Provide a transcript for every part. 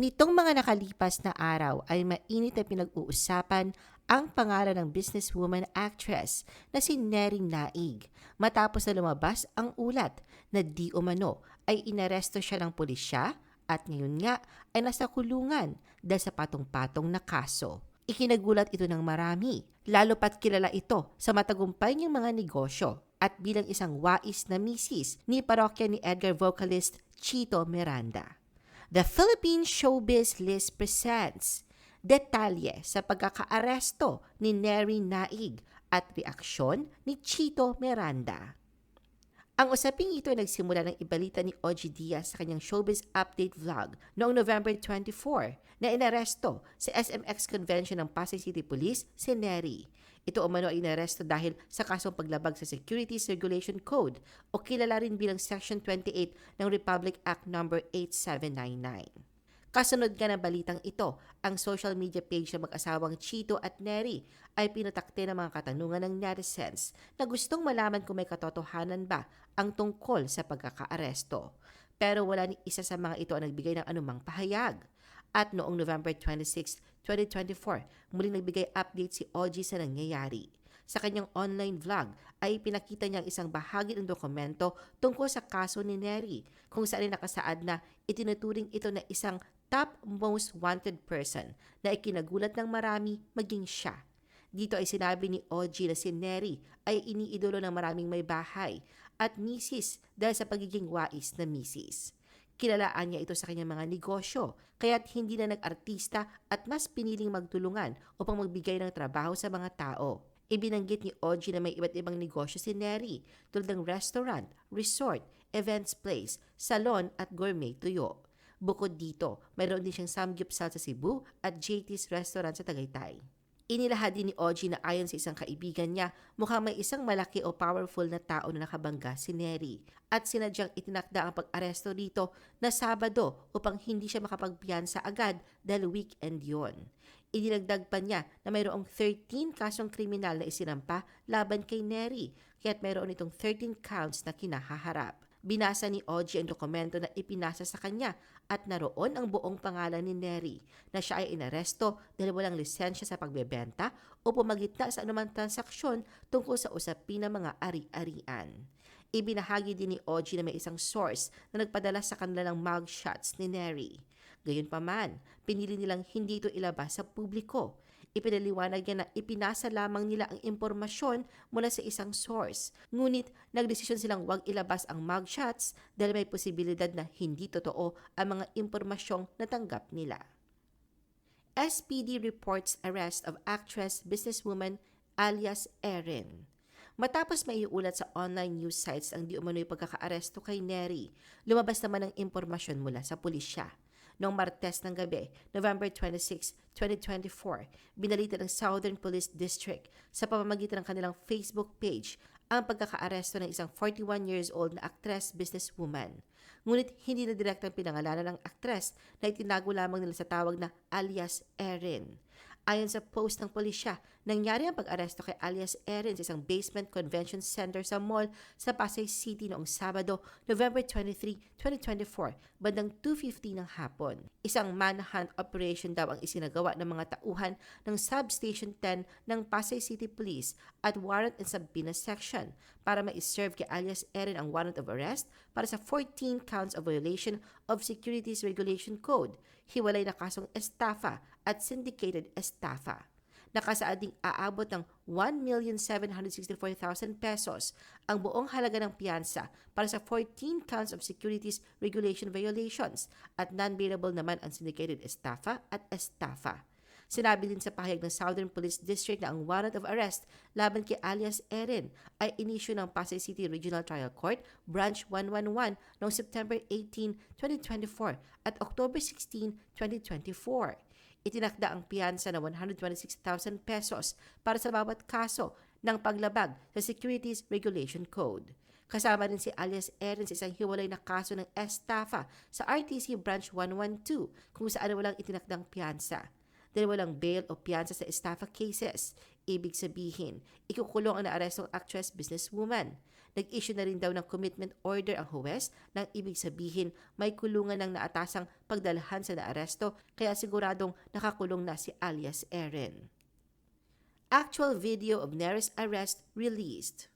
Nitong mga nakalipas na araw ay mainit na pinag-uusapan ang pangalan ng businesswoman actress na si Neri Naig matapos na lumabas ang ulat na di umano ay inaresto siya ng pulisya at ngayon nga ay nasa kulungan dahil sa patong-patong na kaso. Ikinagulat ito ng marami, lalo pat kilala ito sa matagumpay niyang mga negosyo at bilang isang wais na misis ni parokya ni Edgar vocalist Chito Miranda. The Philippine Showbiz List presents detalye sa pagkakaaresto ni Neri Naig at reaksyon ni Chito Miranda. Ang usaping ito ay nagsimula ng ibalita ni Oji Diaz sa kanyang Showbiz Update vlog noong November 24 na inaresto sa SMX Convention ng Pasay City Police si Neri. Ito umano ay inaresto dahil sa kasong paglabag sa Securities Regulation Code o kilala rin bilang Section 28 ng Republic Act No. 8799. Kasunod nga ng balitang ito, ang social media page ng mag-asawang Chito at Neri ay pinatakte ng mga katanungan ng netizens na gustong malaman kung may katotohanan ba ang tungkol sa pagkakaaresto. Pero wala ni isa sa mga ito ang nagbigay ng anumang pahayag. At noong November 26, 2024, muling nagbigay update si OG sa nangyayari. Sa kanyang online vlog ay pinakita niya ang isang bahagi ng dokumento tungkol sa kaso ni Neri kung saan ay nakasaad na itinuturing ito na isang top most wanted person na ikinagulat ng marami maging siya. Dito ay sinabi ni OG na si Neri ay iniidolo ng maraming may bahay at misis dahil sa pagiging wais na misis. Kilalaan niya ito sa kanyang mga negosyo, kaya't hindi na nag-artista at mas piniling magtulungan upang magbigay ng trabaho sa mga tao. Ibinanggit ni OG na may iba't ibang negosyo si Neri tulad ng restaurant, resort, events place, salon at gourmet tuyo. Bukod dito, mayroon din siyang samgyupsal sa Cebu at JT's Restaurant sa Tagaytay. Inilahad din ni OG na ayon sa isang kaibigan niya, mukhang may isang malaki o powerful na tao na nakabangga si Neri at sinadyang itinakda ang pag-aresto dito na Sabado upang hindi siya makapagpiyansa agad dahil weekend yon. Idinagdag pa niya na mayroong 13 kasong kriminal na isinampa laban kay Neri, kaya't mayroon itong 13 counts na kinahaharap. Binasa ni OG ang dokumento na ipinasa sa kanya at naroon ang buong pangalan ni Neri na siya ay inaresto dahil walang lisensya sa pagbebenta o pumagitna sa anumang transaksyon tungkol sa usapin ng mga ari-arian. Ibinahagi din ni OG na may isang source na nagpadala sa kanila ng mugshots ni Neri. Gayunpaman, pinili nilang hindi ito ilabas sa publiko. Ipinaliwanag niya na ipinasa lamang nila ang impormasyon mula sa isang source. Ngunit nagdesisyon silang huwag ilabas ang mugshots dahil may posibilidad na hindi totoo ang mga impormasyong natanggap nila. SPD reports arrest of actress businesswoman alias Erin. Matapos may iulat sa online news sites ang di umano'y pagkakaaresto kay Neri, lumabas naman ang impormasyon mula sa pulisya. Noong Martes ng gabi, November 26, 2024, binalita ng Southern Police District sa pamamagitan ng kanilang Facebook page ang pagkakaaresto ng isang 41 years old na actress businesswoman. Ngunit hindi na direktang pinangalanan ng actress na itinago lamang nila sa tawag na alias Erin. Ayon sa post ng pulisya, nangyari ang pag-aresto kay alias Erin sa isang basement convention center sa mall sa Pasay City noong Sabado, November 23, 2024, bandang 2.50 ng hapon. Isang manhunt operation daw ang isinagawa ng mga tauhan ng Substation 10 ng Pasay City Police at Warrant and Subpoena Section para ma-serve kay alias Erin ang warrant of arrest para sa 14 counts of violation of Securities Regulation Code, hiwalay na kasong estafa at syndicated estafa. Nakasaad ding aabot ng 1,764,000 pesos ang buong halaga ng piyansa para sa 14 counts of securities regulation violations at non-bailable naman ang syndicated estafa at estafa. Sinabi din sa pahayag ng Southern Police District na ang warrant of arrest laban kay alias Erin ay inisyu ng Pasay City Regional Trial Court Branch 111 noong September 18, 2024 at October 16, 2024 itinakda ang piyansa na 126,000 pesos para sa bawat kaso ng paglabag sa Securities Regulation Code. Kasama rin si alias Erin sa isang hiwalay na kaso ng estafa sa RTC Branch 112 kung saan walang itinakdang piyansa. Dahil walang bail o piyansa sa estafa cases, Ibig sabihin, ikukulong ang naarestong actress businesswoman. Nag-issue na rin daw ng commitment order ang huwes nang ibig sabihin may kulungan ng naatasang pagdalhan sa naaresto kaya siguradong nakakulong na si alias Erin. Actual video of Neris arrest released.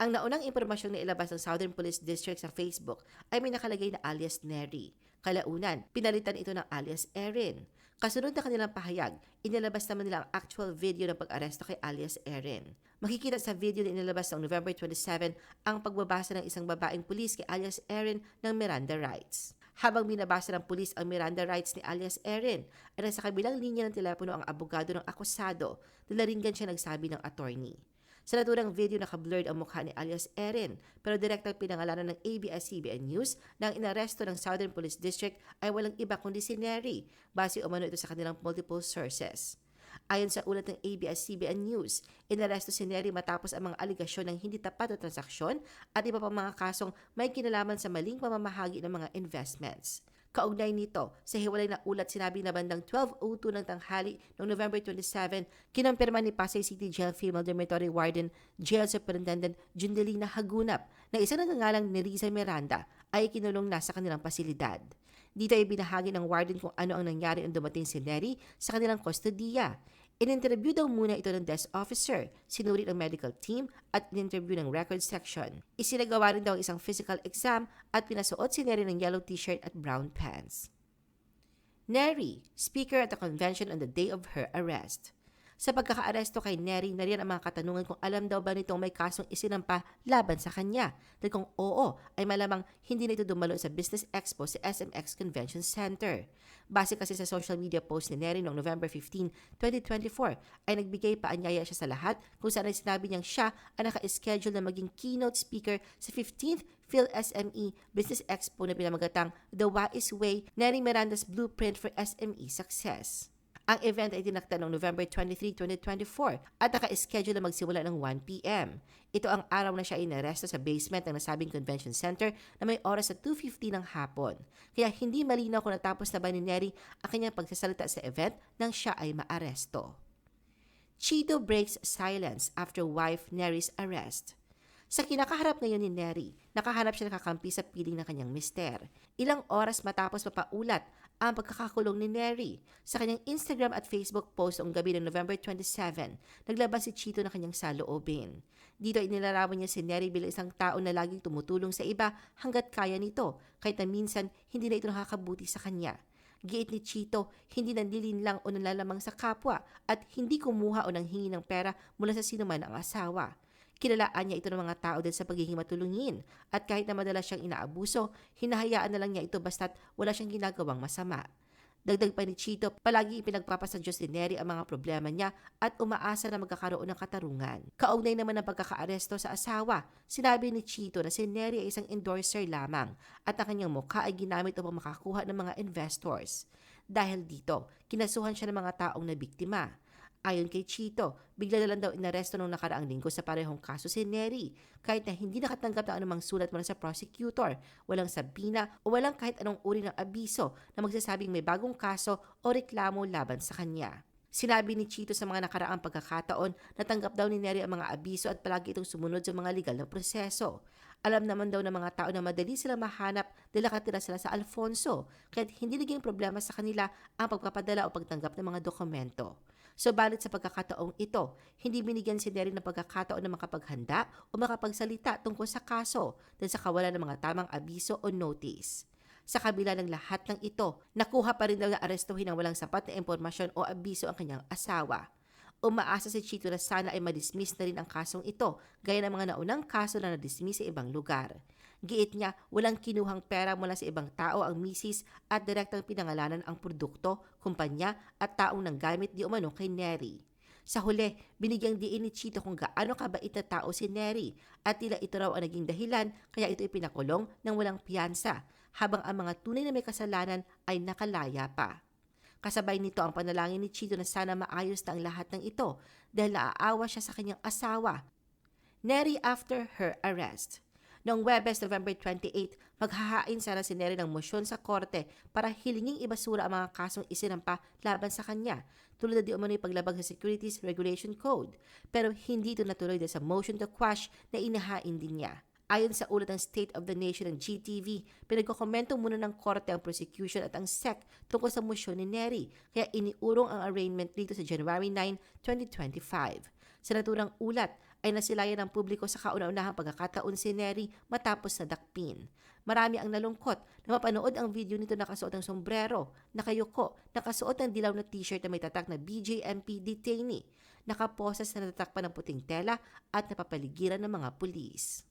Ang naunang impormasyong na ilabas ng Southern Police District sa Facebook ay may nakalagay na alias Neri. Kalaunan, pinalitan ito ng alias Erin. Kasunod na kanilang pahayag, inilabas naman nila ang actual video ng pag-aresto kay alias Erin. Makikita sa video na inilabas noong November 27 ang pagbabasa ng isang babaeng pulis kay alias Erin ng Miranda rights. Habang binabasa ng pulis ang Miranda rights ni alias Erin, ay nasa kabilang linya ng telepono ang abogado ng akusado na naringgan siya nagsabi ng attorney. Sa naturang video, naka-blurred ang mukha ni alias Erin, pero direktang pinangalanan ng ABS-CBN News na ang inaresto ng Southern Police District ay walang iba kundi si Neri, base umano ito sa kanilang multiple sources. Ayon sa ulat ng ABS-CBN News, inaresto si Neri matapos ang mga aligasyon ng hindi tapat na transaksyon at iba pang mga kasong may kinalaman sa maling pamamahagi ng mga investments. Kaugnay nito, sa hiwalay na ulat sinabi na bandang 12.02 ng tanghali noong November 27, kinompirma ni Pasay City Jail Female Dormitory Warden Jail Superintendent Jundelina Hagunap na isang nagngangalang ni Riza Miranda ay kinulong na sa kanilang pasilidad. Dito ay binahagi ng warden kung ano ang nangyari nang dumating si Neri sa kanilang kustodiya. In-interview daw muna ito ng desk officer, sinuri ng medical team at in-interview ng record section. Isinagawa rin daw ang isang physical exam at pinasuot si Neri ng yellow t-shirt at brown pants. Neri, speaker at the convention on the day of her arrest. Sa pagkakaaresto kay Neri, nariyan ang mga katanungan kung alam daw ba nitong may kasong isinampa laban sa kanya. Dahil kung oo, ay malamang hindi na ito dumalo sa Business Expo sa SMX Convention Center. Base kasi sa social media post ni Neri noong November 15, 2024, ay nagbigay paanyaya siya sa lahat kung saan ay sinabi niyang siya ang naka-schedule na maging keynote speaker sa 15th Phil SME Business Expo na pinamagatang The Wise Way, Neri Miranda's Blueprint for SME Success. Ang event ay dinakta noong November 23, 2024 at naka-schedule na magsimula ng 1pm. Ito ang araw na siya inaresto sa basement ng nasabing convention center na may oras sa 2.50 ng hapon. Kaya hindi malinaw kung natapos na ba ni Neri ang kanyang pagsasalita sa event nang siya ay maaresto. Chito breaks silence after wife Neri's arrest. Sa kinakaharap ngayon ni Neri, nakahanap siya ng kakampi sa piling ng kanyang mister. Ilang oras matapos mapaulat ang pagkakakulong ni Neri. Sa kanyang Instagram at Facebook post noong gabi ng November 27, naglabas si Chito ng kanyang saloobin. Dito inilarawan niya si Neri bilang isang tao na laging tumutulong sa iba hanggat kaya nito, kahit na minsan hindi na ito nakakabuti sa kanya. Giit ni Chito, hindi nandilin lang o nalalamang sa kapwa at hindi kumuha o nanghingi ng pera mula sa sinuman ang asawa. Kilalaan niya ito ng mga tao din sa pagiging matulungin at kahit na madalas siyang inaabuso, hinahayaan na lang niya ito basta't wala siyang ginagawang masama. Dagdag pa ni Chito, palagi ipinagpapasa Diyos ni Neri ang mga problema niya at umaasa na magkakaroon ng katarungan. Kaugnay naman ng pagkakaaresto sa asawa, sinabi ni Chito na si Neri ay isang endorser lamang at ang kanyang mukha ay ginamit upang makakuha ng mga investors. Dahil dito, kinasuhan siya ng mga taong nabiktima. Ayon kay Chito, bigla na lang daw inaresto nung nakaraang linggo sa parehong kaso si Neri. Kahit na hindi nakatanggap ng anumang sulat mula sa prosecutor, walang sabina o walang kahit anong uri ng abiso na magsasabing may bagong kaso o reklamo laban sa kanya. Sinabi ni Chito sa mga nakaraang pagkakataon na tanggap daw ni Neri ang mga abiso at palagi itong sumunod sa mga legal na proseso. Alam naman daw ng mga tao na madali sila mahanap dahil nakatira sila sa Alfonso, kaya hindi naging problema sa kanila ang pagpapadala o pagtanggap ng mga dokumento. Subalit sa pagkakataong ito, hindi binigyan si Neri ng pagkakataon na makapaghanda o makapagsalita tungkol sa kaso dahil sa kawalan ng mga tamang abiso o notice. Sa kabila ng lahat ng ito, nakuha pa rin daw na arestuhin ng walang sapat na impormasyon o abiso ang kanyang asawa. Umaasa si Chito na sana ay madismiss na rin ang kasong ito, gaya ng mga naunang kaso na nadismiss sa ibang lugar. Giit niya, walang kinuhang pera mula sa ibang tao ang misis at direktang pinangalanan ang produkto, kumpanya at taong nanggamit di umano kay Neri. Sa huli, binigyang diin ni Chito kung gaano kabait na tao si Neri at tila ito raw ang naging dahilan kaya ito ipinakulong ng walang piyansa habang ang mga tunay na may kasalanan ay nakalaya pa. Kasabay nito ang panalangin ni Chito na sana maayos na ang lahat ng ito dahil naaawa siya sa kanyang asawa. Neri after her arrest. Noong Webes, November 28, maghahain sana si Neri ng motion sa korte para hilinging ibasura ang mga kasong isinampa laban sa kanya, tulad na di umano'y paglabag sa Securities Regulation Code. Pero hindi ito natuloy dahil sa motion to quash na inahain din niya. Ayon sa ulat ng State of the Nation ng GTV, pinagkokomento muna ng korte ang prosecution at ang SEC tungkol sa motion ni Neri, kaya iniurong ang arraignment dito sa January 9, 2025. Sa naturang ulat ay nasilayan ng publiko sa kauna-unahang pagkakataon si Neri matapos na dakpin. Marami ang nalungkot na mapanood ang video nito nakasuot ng sombrero, nakayuko, nakasuot ng dilaw na t-shirt na may tatak na BJMP detainee, nakaposes na natatakpan ng puting tela at napapaligiran ng mga pulis.